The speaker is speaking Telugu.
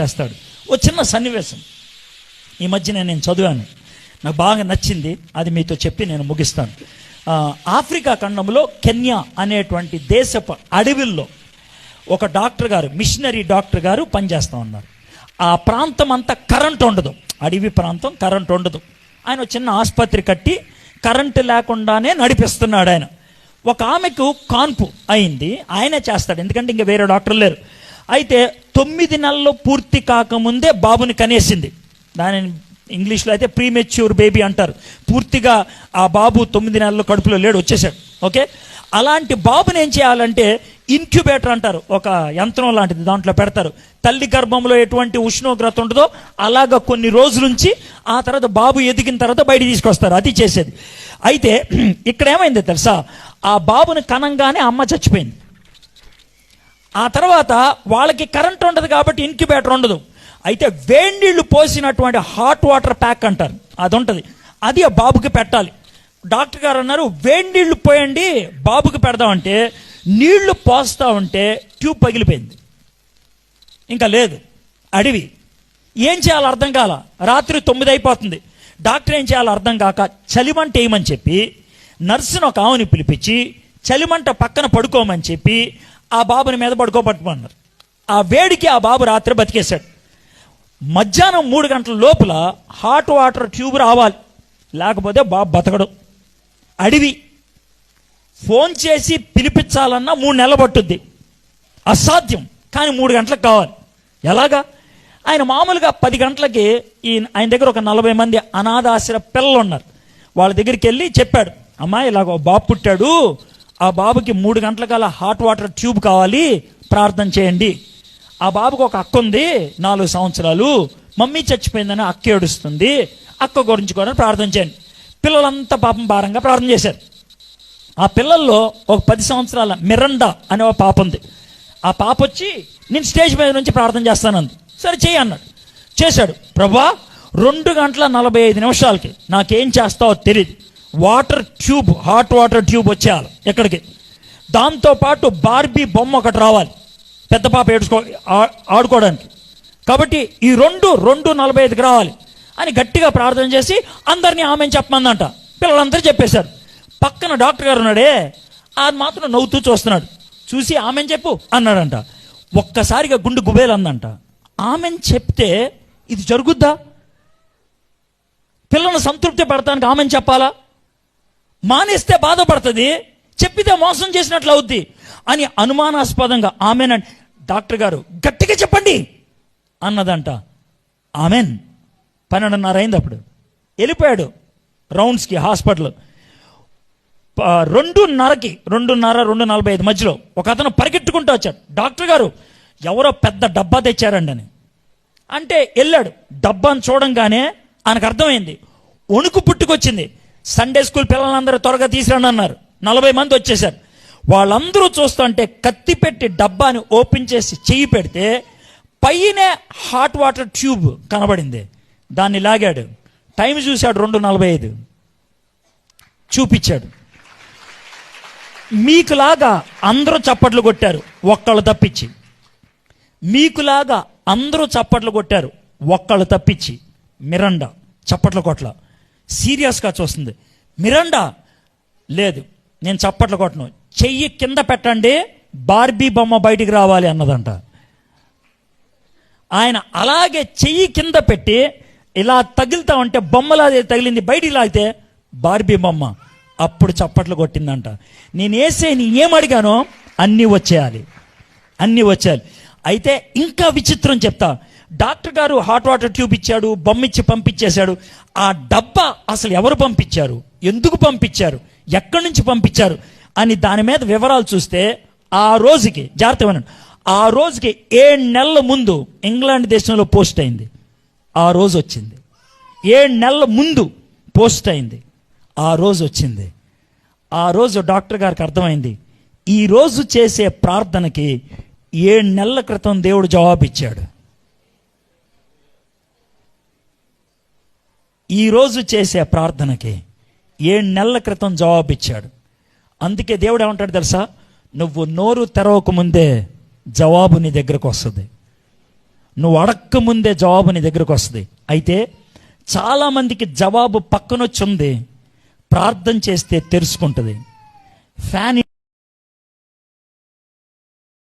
చేస్తాడు. ఓ చిన్న సన్నివేశం. ఈ మధ్యన నేను చదివాను. నాకు బాగా నచ్చింది. అది మీతో చెప్పి నేను ముగిస్తాను. ఆఫ్రికా ఖండంలో కెన్యా అనేటువంటి దేశపు అడవిల్లో ఒక డాక్టర్ గారు మిషనరీ డాక్టర్ గారు పనిచేస్తూ ఉన్నారు. ఆ ప్రాంతం అంతా కరెంట్ ఉండదు. అడవి ప్రాంతం కరెంట్ ఉండదు. ఆయన ఒక చిన్న ఆసుపత్రి కట్టి కరెంటు లేకుండానే నడిపిస్తున్నాడు ఆయన. ఒక ఆమెకు కాన్పు అయింది. ఆయనే చేస్తాడు. ఎందుకంటే ఇంకా వేరే డాక్టర్ లేరు. అయితే తొమ్మిది నెలలు పూర్తి కాకముందే బాబుని కనేసింది. దానిని ఇంగ్లీష్లో అయితే ప్రీమెచ్యూర్ బేబీ అంటారు. పూర్తిగా ఆ బాబు తొమ్మిది నెలలు కడుపులో లేడు వచ్చేసాడు. ఓకే? అలాంటి బాబుని ఏం చేయాలంటే ఇన్క్యుబేటర్ అంటారు. ఒక యంత్రం లాంటిది దాంట్లో పెడతారు. తల్లి గర్భంలో ఎటువంటి ఉష్ణోగ్రత ఉంటుందో అలాగ కొన్ని రోజులుంచి ఆ తర్వాత బాబు ఎదిగిన తర్వాత బయట తీసుకొస్తారు. అది చేసేది. అయితే ఇక్కడ ఏమైంది తెలుసా? ఆ బాబుని కనంగానే అమ్మ చచ్చిపోయింది. ఆ తర్వాత వాళ్ళకి కరెంట్ ఉండదు కాబట్టి ఇన్క్యుబేటర్ ఉండదు. అయితే వేడినీళ్ళు పోసినటువంటి హాట్ వాటర్ ప్యాక్ అంటారు. అది ఉంటుంది అది ఆ బాబుకి పెట్టాలి. డాక్టర్ గారు అన్నారు వేడి నీళ్ళు పోయండి బాబుకి పెడదామంటే నీళ్ళు పోస్తా ఉంటే ట్యూబ్ పగిలిపోయింది. ఇంకా లేదు. అడవి. ఏం చేయాలో అర్థం కాల. రాత్రి తొమ్మిది అయిపోతుంది. డాక్టర్ ఏం చేయాలో అర్థం కాక చలిమంట వేయమని చెప్పి నర్సును ఒక ఆవుని పిలిపించి చలిమంట పక్కన పడుకోమని చెప్పి ఆ బాబుని మీద పడుకోబట్టుమన్నారు ఆ వేడికి ఆ బాబు రాత్రి బతికేశాడు. మధ్యాహ్నం మూడు గంటల లోపల హాట్ వాటర్ ట్యూబ్ రావాలి. లేకపోతే బాబు బతకడు. అడవి ఫోన్ చేసి పిలిపించాలన్నా మూడు నెలలు పట్టుద్ది. అసాధ్యం కానీ మూడు గంటలకు కావాలి. ఎలాగా? ఆయన మామూలుగా పది గంటలకి ఈ ఆయన దగ్గర ఒక నలభై మంది అనాథాశ్ర పిల్లలు ఉన్నారు వాళ్ళ దగ్గరికి వెళ్ళి చెప్పాడు అమ్మా ఇలాగ బాబు పుట్టాడు ఆ బాబుకి మూడు గంటలకల్లా హాట్ వాటర్ ట్యూబ్ కావాలి ప్రార్థన చేయండి. ఆ బాబుకు ఒక అక్క ఉంది నాలుగు సంవత్సరాలు. మమ్మీ చచ్చిపోయిందని అక్క ఏడుస్తుంది అక్క గురించి కూడా ప్రార్థన చేయండి. పిల్లలంతా పాపం భారంగా ప్రార్థన చేశారు. ఆ పిల్లల్లో ఒక పది సంవత్సరాల మిరండా అనే ఒక పాప ఉంది. ఆ పాప వచ్చి నేను స్టేజ్ మీద నుంచి ప్రార్థన చేస్తానంది. సరే చేయి అన్నాడు. చేశాడు. ప్రభా రెండు గంటల నలభై ఐదు నిమిషాలకి నాకేం చేస్తావో తెలియదు water tube hot water tube వచ్చేయాలి ఎక్కడికి? దాంతోపాటు బార్బీ బొమ్మ ఒకటి రావాలి. పెద్ద పాప ఏడుచుకో ఆడుకోవడానికి. కాబట్టి ఈ రెండు రెండు నలభై ఐదుకి రావాలి. అని గట్టిగా ప్రార్థన చేసి అందరినీ ఆమె చెప్పమందంట. పిల్లలందరూ చెప్పేశారు. పక్కన డాక్టర్ గారు ఉన్నాడే అది మాత్రం నవ్వుతూ చూస్తున్నాడు. చూసి ఆమె చెప్పు అన్నాడంట. ఒక్కసారిగా గుండు గుబేలు అందంట ఆమెను చెప్తే ఇది జరుగుద్దా? పిల్లలను సంతృప్తి పడటానికి ఆమెను చెప్పాలా? మానేస్తే బాధపడుతుంది చెప్పితే మోసం చేసినట్లు అవుద్ది అని అనుమానాస్పదంగా ఆమెన్ డాక్టర్ గారు గట్టిగా చెప్పండి అన్నదంట. ఆమెన్. పన్నెండున్నర అయింది అప్పుడు. వెళ్ళిపోయాడు రౌండ్స్కి హాస్పిటల్. రెండున్నరకి రెండున్నర రెండు నలభై ఐదు మధ్యలో ఒక అతను పరిగెట్టుకుంటూ వచ్చాడు. డాక్టర్ గారు ఎవరో పెద్ద డబ్బా తెచ్చారండి అని. అంటే వెళ్ళాడు. డబ్బాను చూడంగానే ఆయనకు అర్థమైంది. వణుకు పుట్టుకొచ్చింది. సండే స్కూల్ పిల్లలందరూ త్వరగా తీసుకురండి అన్నారు. నలభై మంది వచ్చేసారు. వాళ్ళందరూ చూస్తుంటే కత్తి పెట్టి డబ్బాని ఓపెన్ చేసి చెయ్యి పెడితే పైనే హాట్ వాటర్ ట్యూబ్ కనబడింది. దాన్ని లాగాడు. టైం చూశాడు రెండు నలభై ఐదు. చూపించాడు. మీకులాగా అందరూ చప్పట్లు కొట్టారు ఒక్కళ్ళు తప్పించి. మీకులాగా అందరూ చప్పట్లు కొట్టారు ఒక్కళ్ళు తప్పించి. మిరండా చప్పట్ల కొట్ల. సీరియస్గా చూస్తుంది. మిరండా లేదు నేను చప్పట్లు కొట్టను. చెయ్యి కింద పెట్టండి బార్బీ బొమ్మ బయటికి రావాలి అన్నదంట. ఆయన అలాగే చెయ్యి కింద పెట్టి ఇలా తగిలితా ఉంటే బొమ్మలా తగిలింది బయటికి లాగితే బార్బీ బొమ్మ. అప్పుడు చప్పట్లు కొట్టిందంట. నేను వేసే నీ ఏం అడిగానో అన్నీ వచ్చేయాలి. అన్నీ వచ్చేయాలి. అయితే ఇంకా విచిత్రం చెప్తా. డాక్టర్ గారు హాట్ వాటర్ ట్యూబ్ ఇచ్చాడు బొమ్మిచ్చి పంపించేశాడు. ఆ డబ్బా అసలు ఎవరు పంపించారు? ఎందుకు పంపించారు? ఎక్కడి నుంచి పంపించారు? అని దాని మీద వివరాలు చూస్తే ఆ రోజుకి జాగ్రత్త వినండి. ఆ రోజుకి ఏడు నెలల ముందు ఇంగ్లాండ్ దేశంలో పోస్ట్ అయింది. ఆ రోజు వచ్చింది. ఏడు నెలల ముందు పోస్ట్ అయింది. ఆ రోజు వచ్చింది. ఆ రోజు డాక్టర్ గారికి అర్థమైంది. ఈ రోజు చేసే ప్రార్థనకి ఏడు నెలల క్రితం దేవుడు జవాబిచ్చాడు. ఈరోజు చేసే ప్రార్థనకి ఏడు నెలల క్రితం జవాబిచ్చాడు అందుకే దేవుడు ఏమంటాడు తెలుసా? నువ్వు నోరు తెరవకముందే జవాబు నీ దగ్గరకు వస్తుంది. నువ్వు అడక్క ముందే జవాబు నీ దగ్గరకు వస్తుంది. అయితే చాలామందికి జవాబు పక్కనొచ్చింది. ప్రార్థన చేస్తే తెరుచుకుంటుంది ఫ్యాన్